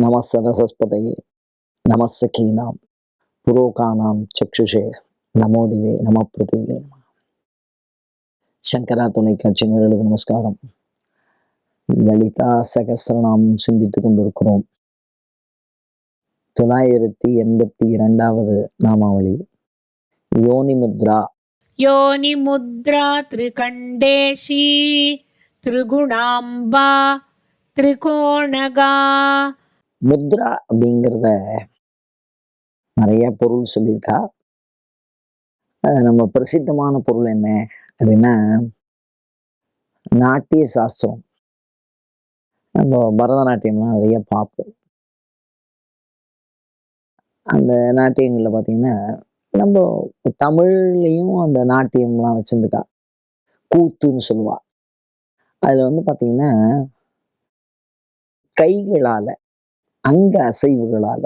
நமசதசஸ்பதையே நமசகீனாம் புரோகானாம் சக்ஷுஷே நமோதிவே நம பிருத்திவே நம சங்கரா தொலைக்காட்சி நேரலுக்கு நமஸ்காரம் லலிதா சகசரநாமம் சிந்தித்து கொண்டிருக்கிறோம் தொள்ளாயிரத்தி எண்பத்தி இரண்டாவது நாமாவளி। யோனி முத்ரா யோனி முத்ரா திரிகண்டேஷி திரிகுணாம்பா திரிகோணகா முத்ரா அப்படிங்கிறத நிறைய பொருள் சொல்லியிருக்கா. நம்ம பிரசித்தமான பொருள் என்ன அப்படின்னா நாட்டிய சாஸ்திரம். நம்ம பரதநாட்டியம்லாம் நிறைய பார்ப்போம். அந்த நாட்டியங்களில் பார்த்தீங்கன்னா நம்ம தமிழ்லையும் அந்த நாட்டியம்லாம் வச்சுருக்கா கூத்துன்னு சொல்லுவா. அதில் வந்து பார்த்தீங்கன்னா கைகளால் அங்க அசைவுகளால.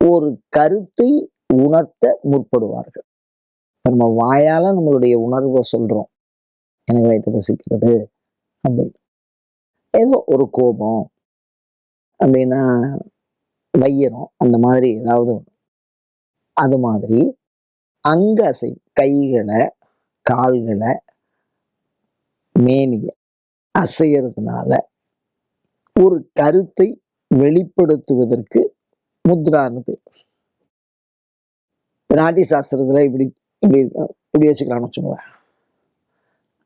ஒரு கருத்தை உணர்த்த முற்படுவார்கள். நம்ம வாயால நம்மளுடைய உணர்வை சொல்றோம். எனக்கு வைத்து பசிக்கிறது அப்படின்னு. ஏதோ ஒரு கோபம் அப்படின்னா வையரம் அந்த மாதிரி ஏதாவது ஒன்று அது மாதிரி அங்க அசை கைகளை கால்களை மேனிய அசைகிறதுனால ஒரு கருத்தை வெளிப்படுத்துவதற்கு முத்ரான்னு பேர் நாட்டிய சாஸ்திரத்துல இப்படி இப்படி இப்படி வச்சுக்கலாம்னு வச்சுக்கோங்களேன்.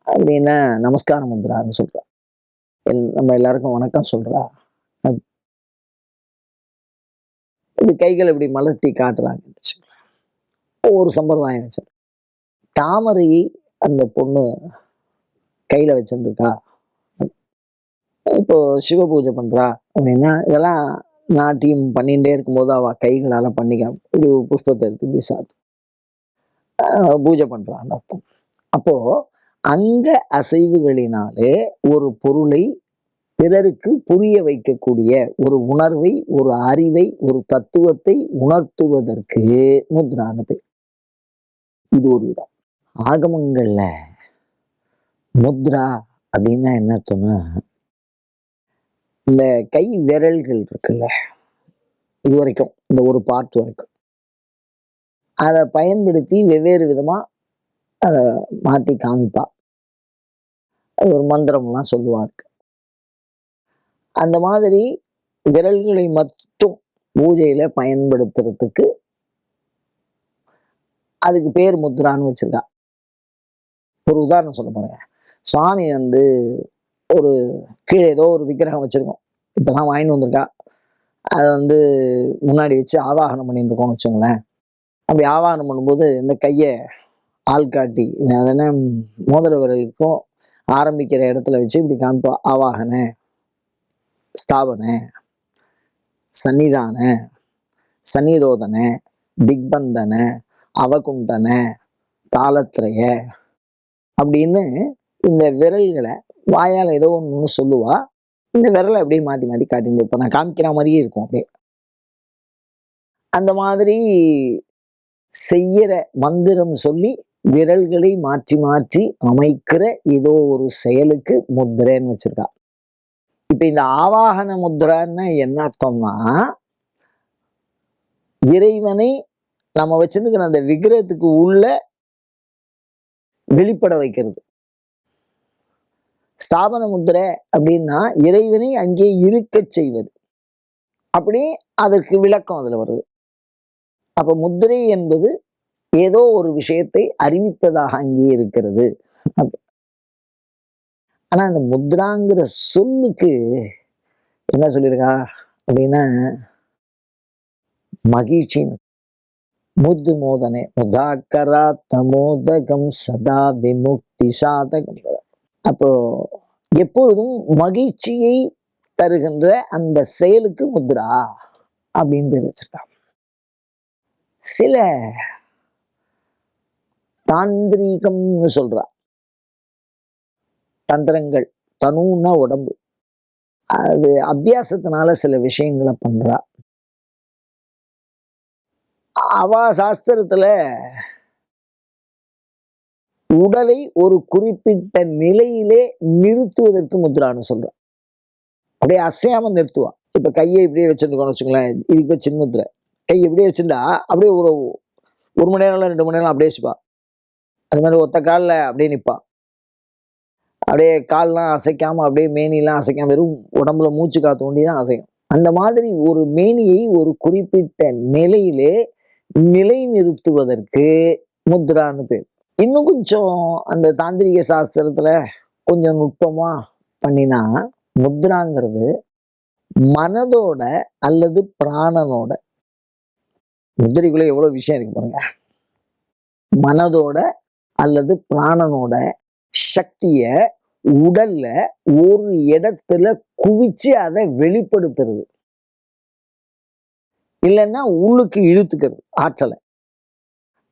அப்படின்னா நமஸ்கார முத்ரான்னு சொல்றா. எல் நம்ம எல்லாருக்கும் வணக்கம் சொல்றா. இப்படி கைகள் இப்படி மலர்த்தி காட்டுறாங்கன்னு வச்சுக்கோங்களேன். ஒரு சம்பிரதாயம் வச்சு தாமரையை அந்த பொண்ணு கையில வச்சுருக்கா இப்போ சிவ பூஜை பண்றா அப்படின்னா இதெல்லாம் நாட்டியம் பண்ணிகிட்டே இருக்கும்போது அவ கைகளால பண்ணிக்கலாம் இப்படி ஒரு புஷ்பத்தை எடுத்து இப்படி சாத்து ஆஹ் பூஜை பண்றான்னு அர்த்தம். அப்போ அங்க அசைவுகளினாலே ஒரு பொருளை பிறருக்கு புரிய வைக்கக்கூடிய ஒரு உணர்வை ஒரு அறிவை ஒரு தத்துவத்தை உணர்த்துவதற்கு முத்ரான்னு பேர். இது ஒரு விதம். ஆகமங்கள்ல முத்ரா அப்படின்னா என்ன அர்த்தம்னா இந்த கை விரல்கள் இருக்குல்ல இது வரைக்கும் இந்த ஒரு பார்ட் வரைக்கும். அதை பயன்படுத்தி வெவ்வேறு விதமா அதை மாத்தி காமிப்பா. அது ஒரு மந்திரம்லாம் சொல்லுவா அதுக்கு. அந்த மாதிரி விரல்களை மட்டும் பூஜையில பயன்படுத்துறதுக்கு அதுக்கு பேர் முத்ரான்னு வச்சுருக்கா. ஒரு உதாரணம் சொல்ல போறேன். சுவாமி வந்து ஒரு கீழே ஏதோ ஒரு விக்கிரகம் இப்போ தான் வாங்கிட்டு வந்திருக்கா. அதை வந்து முன்னாடி வச்சு ஆவாகனம் பண்ணிட்டு இருக்கோம்னு வச்சுங்களேன் அப்படி ஆவாகனம் பண்ணும்போது இந்த கையை ஆள்காட்டி அதென்ன மோதிர விரலுக்கும் ஆரம்பிக்கிற இடத்துல வச்சு இப்படி காமிப்போம் ஆவாகன ஸ்தாபன சன்னிதான சன்னிரோதன திக்பந்தன அவகுண்டன தாளத்திரைய அப்படின்னு இந்த விரல்களை வாயால் ஏதோ ஒன்று சொல்லுவா. இந்த விரலை அப்படியே மாற்றி மாற்றி காட்டிட்டு இப்போ நான் காமிக்கிற மாதிரியே இருக்கும் அப்படியே. அந்த மாதிரி செய்யற மந்திரம் சொல்லி விரல்களை மாற்றி மாற்றி அமைக்கிற ஏதோ ஒரு செயலுக்கு முத்திரைன்னு வச்சிருக்கா. இப்ப இந்த ஆவாகன முத்திரான்னு என்ன அர்த்தம்னா இறைவனை நம்ம வச்சிருக்கிற அந்த விக்கிரகத்துக்கு உள்ள வெளிப்பட வைக்கிறது. ஸ்தாபன முத்திரை அப்படின்னா இறைவனை அங்கே இருக்க செய்வது. அப்படி அதற்கு விளக்கம் அதுல வருது. அப்ப முத்திரை என்பது ஏதோ ஒரு விஷயத்தை அறிவிப்பதாக அங்கே இருக்கிறது. ஆனால் ஆனா அந்த முத்ராங்கிற சொல்லுக்கு என்ன சொல்லியிருக்கா அப்படின்னா மகிழ்ச்சின்னு. முது மோதனை முதாக்கரா தமோதகம் சதா விமுக்தி சாதகம். அப்போ எப்பொழுதும் மகிழ்ச்சியை தருகின்ற அந்த செயலுக்கு முத்ரா அப்படின்னு பேர் வச்சிருக்காங்க. சில தாந்திரீகம்னு சொல்றா. தந்திரங்கள் தனுன்னா உடம்பு. அது அபியாசத்தினால சில விஷயங்களை பண்றா. அவா சாஸ்திரத்துல உடலை ஒரு குறிப்பிட்ட நிலையிலே நிறுத்துவதற்கு முத்ரான்னு சொல்றான் அப்படியே அசையாம நிறுத்துவான் இப்ப கையை இப்படியே வச்சுருக்கோம்னு வச்சுங்களேன் இதுக்கு பேர் சின்முத்ரை கை இப்படியே வச்சுருந்தா அப்படியே ஒரு ஒரு மணி நேரம் ரெண்டு மணி நேரம் அப்படியே வச்சுப்பா. அது மாதிரி ஒத்த காலில் அப்படியே நிற்பா அப்படியே கால்லாம் அசைக்காம அப்படியே மேனிலாம் அசைக்காம வெறும் உடம்புல மூச்சு காத்து ஒண்டி தான் அசைக்கும் அந்த மாதிரி ஒரு மேனியை ஒரு குறிப்பிட்ட நிலையிலே நிலைநிறுத்துவதற்கு முத்ரான்னு பேர். இன்னும் கொஞ்சம் அந்த தாந்திரிக சாஸ்திரத்துல கொஞ்சம் நுட்பமா பண்ணினா முத்ராங்கிறது மனதோட அல்லது பிராணனோட. முத்திரைக்குள்ள எவ்வளவு விஷயம் இருக்கு பாருங்க. மனதோட அல்லது பிராணனோட சக்திய உடல்ல ஒரு இடத்துல குவிச்சு அதை வெளிப்படுத்துறது. இல்லைன்னா உள்ளுக்கு இழுத்துக்கிறது ஆற்றலை.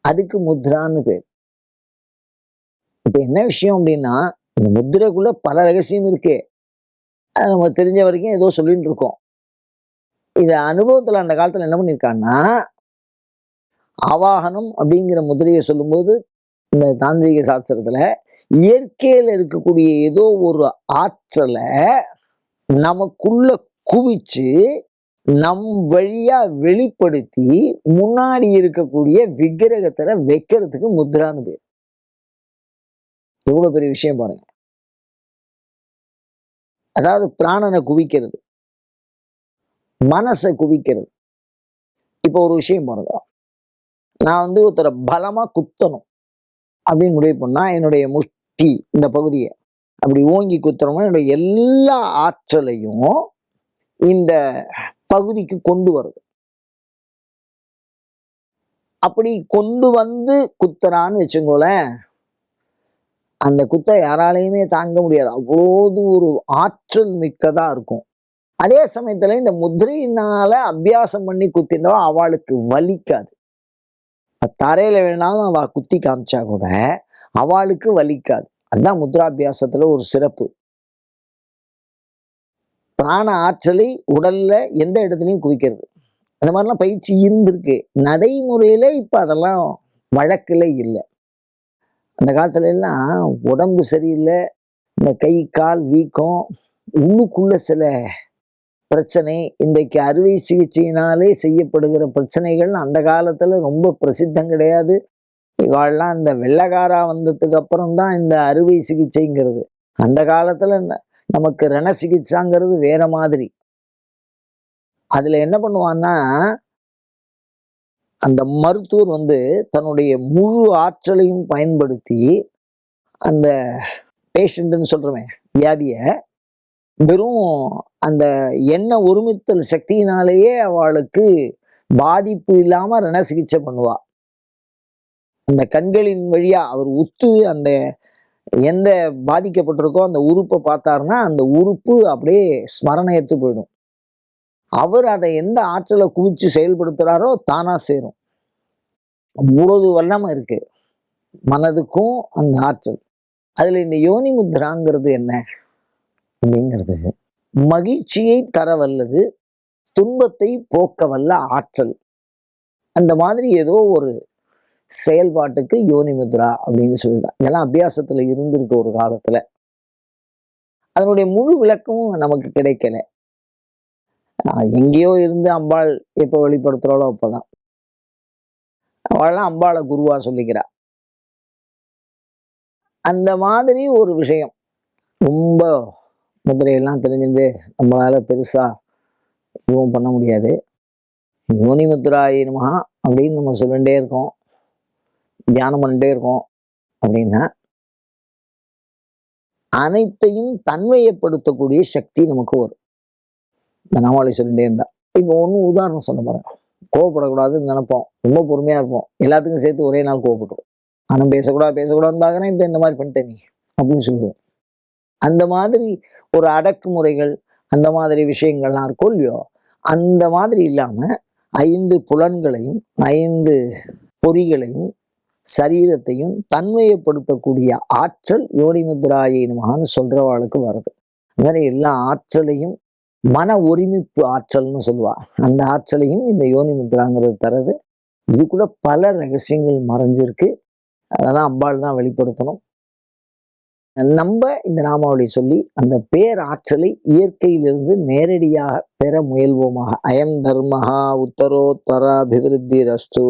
அதுக்கு முத்ரான்னு பேர். இப்ப என்ன விஷயம் அப்படின்னா இந்த முத்திரைக்குள்ள பல ரகசியம் இருக்கு. அது நம்ம தெரிஞ்ச வரைக்கும் ஏதோ சொல்லிட்டு இருக்கோம். இது அனுபவத்துல அந்த காலத்துல என்ன பண்ணியிருக்கான்னா ஆவாகனம் அப்படிங்கிற முதிரையை சொல்லும்போது இந்த தாந்திரிக சாஸ்திரத்துல இயற்கையில இருக்கக்கூடிய ஏதோ ஒரு ஆற்றலை நமக்குள்ள குவிச்சு நம் வழியா வெளிப்படுத்தி முன்னாடி இருக்கக்கூடிய விக்கிரகத்தை வைக்கிறதுக்கு முத்ரான்னு பேர். எவ்வளவு பெரிய விஷயம் பாருங்க. அதாவது பிராணனை குவிக்கிறது. மனசை குவிக்கிறது. இப்போ ஒரு விஷயம் பாருங்க. நான் வந்து ஒருத்தரை பலமா குத்தணும் அப்படின்னு முடிவு பண்ணால் என்னுடைய முஷ்டி இந்த பகுதியை அப்படி ஓங்கி குத்துறோம்னா என்னுடைய எல்லா ஆற்றலையும் இந்த பகுதிக்கு கொண்டு வருது. அப்படி கொண்டு வந்து குத்துறான்னு வச்சுக்கோங்களேன் அந்த குத்தை யாராலையுமே தாங்க முடியாது. அவ்வளோது ஒரு ஆற்றல் மிக்கதாக இருக்கும். அதே சமயத்தில் இந்த முதிரையினால் அபியாசம் பண்ணி குத்தினோ அவளுக்கு வலிக்காது. தரையில் வேணாலும் அவள் குத்தி காமிச்சா கூட அவளுக்கு வலிக்காது. அதுதான் முத்ராபியாசத்தில் ஒரு சிறப்பு. பிராண ஆற்றலை உடலில் எந்த இடத்துலையும் குவிக்கிறது. அந்த மாதிரிலாம் பயிற்சி இருந்திருக்கு. நடைமுறையில் இப்போ அதெல்லாம் வழக்கில் இல்லை. அந்த காலத்துல எல்லாம் உடம்பு சரியில்லை இந்த கை கால் வீக்கம் உள்ளுக்குள்ள சில பிரச்சனை இன்றைக்கு அறுவை சிகிச்சையினாலே செய்யப்படுகிற பிரச்சனைகள் அந்த காலத்துல ரொம்ப பிரசித்தம் கிடையாது. இவாள்லாம் இந்த வெள்ளக்காரா வந்ததுக்கு அப்புறம் தான் இந்த அறுவை சிகிச்சைங்கிறது. அந்த காலத்துல நமக்கு ரண சிகிச்சைங்கிறது வேற மாதிரி. அதுல என்ன பண்ணுவான்னா அந்த மருத்துவர் வந்து தன்னுடைய முழு ஆற்றலையும் பயன்படுத்தி அந்த பேஷண்ட்டுன்னு சொல்றோமே வியாதியை வெறும் அந்த எண்ண ஒருமித்தல் சக்தியினாலேயே அவளுக்கு பாதிப்பு இல்லாமல் ரண சிகிச்சை பண்ணுவா. அந்த கண்களின் வழியாக அவர் உத்து அந்த எந்த பாதிக்கப்பட்டிருக்கோ அந்த உறுப்பை பார்த்தாருன்னா அந்த உறுப்பு அப்படியே ஸ்மரணயத்து போயிடும். அவர் அதை எந்த ஆற்றலை குவிச்சு செயல்படுத்துறாரோ தானா சேரும். அவ்வளவு வல்லமை இருக்கு. மனதுக்கும் அந்த ஆற்றல். அதுல இந்த யோனி முத்ராங்கிறது என்ன? அப்படிங்கிறது மகிழ்ச்சியை தர வல்லது துன்பத்தை போக்க வல்ல ஆற்றல். அந்த மாதிரி ஏதோ ஒரு செயல்பாட்டுக்கு யோனி முத்ரா அப்படின்னு சொல்லிடலாம் இதெல்லாம் அபியாசத்துல இருந்திருக்கு ஒரு காலத்துல. அதனுடைய முழு விளக்கமும் நமக்கு கிடைக்கல. எங்கேயோ இருந்து அம்பாள் எப்போ வெளிப்படுத்துறாளோ அப்பதான். அவள்லாம் அம்பாளை குருவா சொல்லிக்கிறா. அந்த மாதிரி ஒரு விஷயம். ரொம்ப முதலையெல்லாம் தெரிஞ்சுட்டு நம்மளால பெருசா எதுவும் பண்ண முடியாது. யோனி முத்ராய அப்படின்னு நம்ம சொல்லிகிட்டே இருக்கோம். தியானம் பண்ணிட்டே இருக்கோம் அப்படின்னா அனைத்தையும் தன்மையப்படுத்தக்கூடிய சக்தி நமக்கு வரும். இந்த நாமாவளி சொல்லிட்டே இருந்தா. இப்போ ஒன்றும் உதாரணம் சொல்ல பாருங்க கோவப்படக்கூடாதுன்னு நினைப்போம். ரொம்ப பொறுமையா இருப்போம். எல்லாத்துக்கும் சேர்த்து ஒரே நாள் கோவப்பட்டுரும் ஆனால் பேசக்கூடாது பேசக்கூடாதுன்னு பார்க்குறேன். இப்போ இந்த மாதிரி பண்ணிட்டேன் நீ. அப்படின்னு சொல்லுவோம். அந்த மாதிரி ஒரு அடக்குமுறைகள் அந்த மாதிரி விஷயங்கள்லாம் இருக்கும் இல்லையோ அந்த மாதிரி இல்லாமல் ஐந்து புலன்களையும் ஐந்து பொறிகளையும் சரீரத்தையும் தன்மையப்படுத்தக்கூடிய ஆற்றல் யோனிமுத்ராயினமான்னு சொல்கிறவாளுக்கு வருது. அது மாதிரி எல்லா ஆற்றலையும் மன ஒருமிப்பு ஆற்றல்னு சொல்லுவா. அந்த ஆற்றலையும் இந்த யோனி முத்ராங்கிறது இது இதுக்குள்ள பல ரகசியங்கள் மறைஞ்சிருக்கு. அதெல்லாம் அம்பாள் தான் வெளிப்படுத்தணும். நம்ம இந்த நாமாவளி சொல்லி அந்த பேர் ஆற்றலை இயற்கையிலிருந்து நேரடியாக பெற முயல்வோமாக. அயம் தர்மஹா உத்தரோத்தர அபிவிருத்தி ரஸ்து